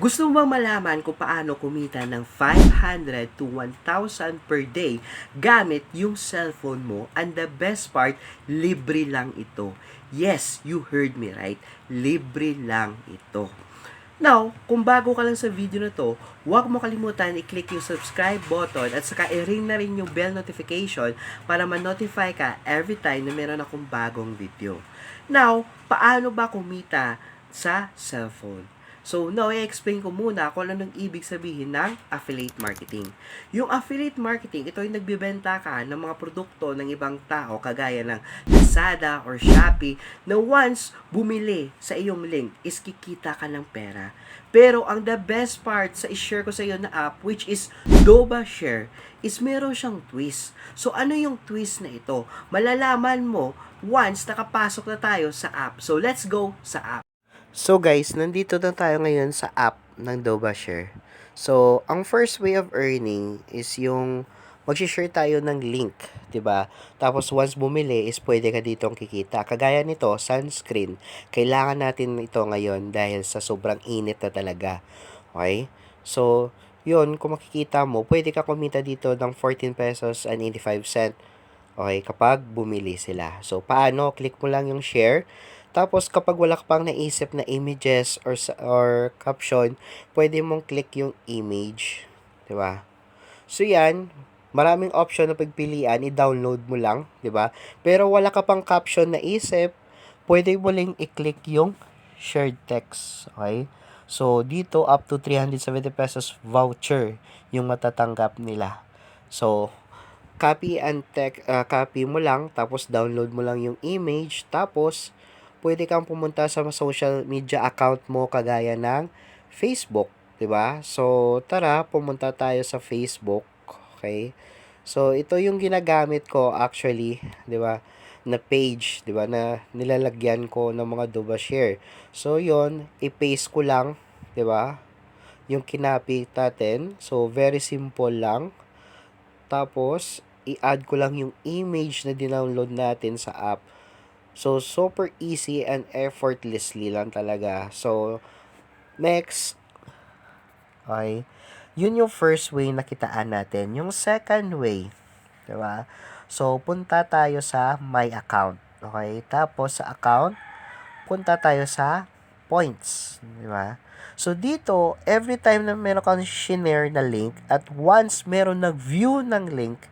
Gusto mo bang malaman kung paano kumita ng 500 to 1,000 per day gamit yung cellphone mo? And the best part, libre lang ito. Yes, you heard me right. Libre lang ito. Now, kung bago ka lang sa video na to, huwag mo kalimutan i-click yung subscribe button at saka i-ring na rin yung bell notification para ma-notify ka every time na meron akong bagong video. Now, paano ba kumita sa cellphone? So, now, i-explain ko muna kung ano nang ibig sabihin ng affiliate marketing. Yung affiliate marketing, ito yung nagbibenta ka ng mga produkto ng ibang tao, kagaya ng Lazada or Shopee, na once bumili sa iyong link, is kikita ka ng pera. Pero, ang the best part sa i-share ko sa iyo na app, which is Doba Share, is meron siyang twist. So, ano yung twist na ito? Malalaman mo once nakapasok na tayo sa app. So, let's go sa app. So guys, nandito na tayo ngayon sa app ng Doba Share. So, ang first way of earning is yung mag-share tayo ng link, 'di ba? Tapos once bumili is pwede ka ditong kikita. Kagaya nito, sunscreen. Kailangan natin ito ngayon dahil sa sobrang init na talaga. Okay? So, yun, kung makikita mo, pwede ka kumita dito ng 14 pesos and 85 cent. Okay, kapag bumili sila. So, paano? Click mo lang yung share. Tapos kapag wala ka pang naisip na images or or caption, pwede mong click yung image, ba? So yan, maraming option na pagpilian, i-download mo lang, ba? Pero wala ka pang caption na isip, pwede mo lang i-click yung shared text, okay? So dito up to 370 pesos voucher yung matatanggap nila. So copy and text, ah, copy mo lang, tapos download mo lang yung image, tapos pwede kang pumunta sa social media account mo kagaya ng Facebook, 'di ba? So, tara, pumunta tayo sa Facebook, okay? So, ito yung ginagamit ko actually, 'di ba? Na page, 'di ba? Na nilalagyan ko ng mga Duba Share. So, 'yon, i-paste ko lang, 'di ba? Yung kinapit natin. So, very simple lang. Tapos, i-add ko lang yung image na dinownload natin sa app. So, super easy and effortlessly lang talaga. So, next, okay, yun yung first way na kitaan natin. Yung second way, di ba? So, punta tayo sa my account. Okay? Tapos, sa account, punta tayo sa points. Di ba? So, dito, every time na meron kang shinare na link at once meron nag-view ng link,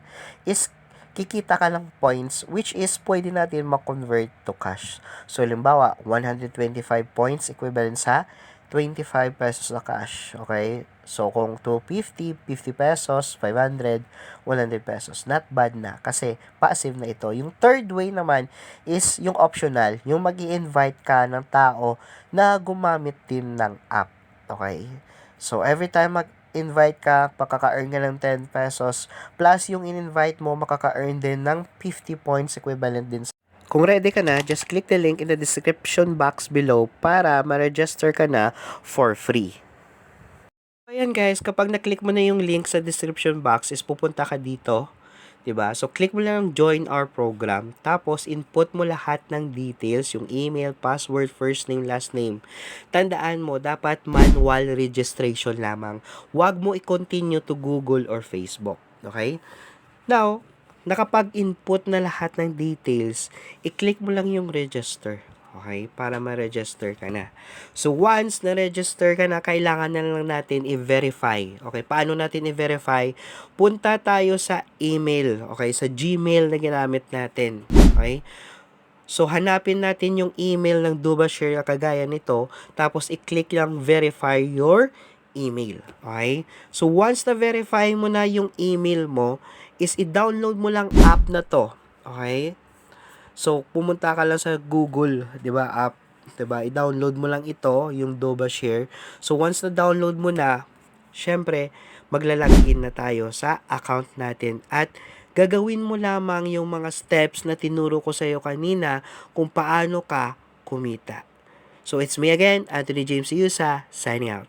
is kikita ka ng points which is pwede natin ma-convert to cash. So, limbawa, 125 points equivalent sa 25 pesos na cash. Okay? So, kung 250, 50 pesos, 500, 100 pesos. Not bad na kasi passive na ito. Yung third way naman is yung optional. Yung mag invite ka ng tao na gumamit din ng app. Okay? So, every time mag invite ka, makaka-earn ka ng 10 pesos. Plus, yung in-invite mo, makaka-earn din ng 50 points equivalent din kung ready ka na, just click the link in the description box below para ma-register ka na for free. Ayan guys, kapag na-click mo na yung link sa description box is pupunta ka dito. 'Di ba? So click mo lang join our program. Tapos input mo lahat ng details, yung email, password, first name, last name. Tandaan mo dapat manual registration lamang. Huwag mo i-continue to Google or Facebook, okay? Now, nakapag-input na lahat ng details, i-click mo lang yung register. Okay? Para ma-register ka na. So, once na-register ka na, kailangan na lang natin i-verify. Okay? Paano natin i-verify? Punta tayo sa email. Okay? Sa Gmail na ginamit natin. Okay? So, hanapin natin yung email ng Duba Share kagaya nito. Tapos, i-click lang verify your email. Okay? So, once na-verify mo na yung email mo, is i-download mo lang app na to. Okay? So, pumunta ka lang sa Google, 'di ba, app, 'di ba? I-download mo lang ito, yung Doba Share. So, once na download mo na, syempre, maglalagin na tayo sa account natin at gagawin mo lamang yung mga steps na tinuro ko sa iyo kanina kung paano ka kumita. So, it's me again, Anthony James Yusa, signing out.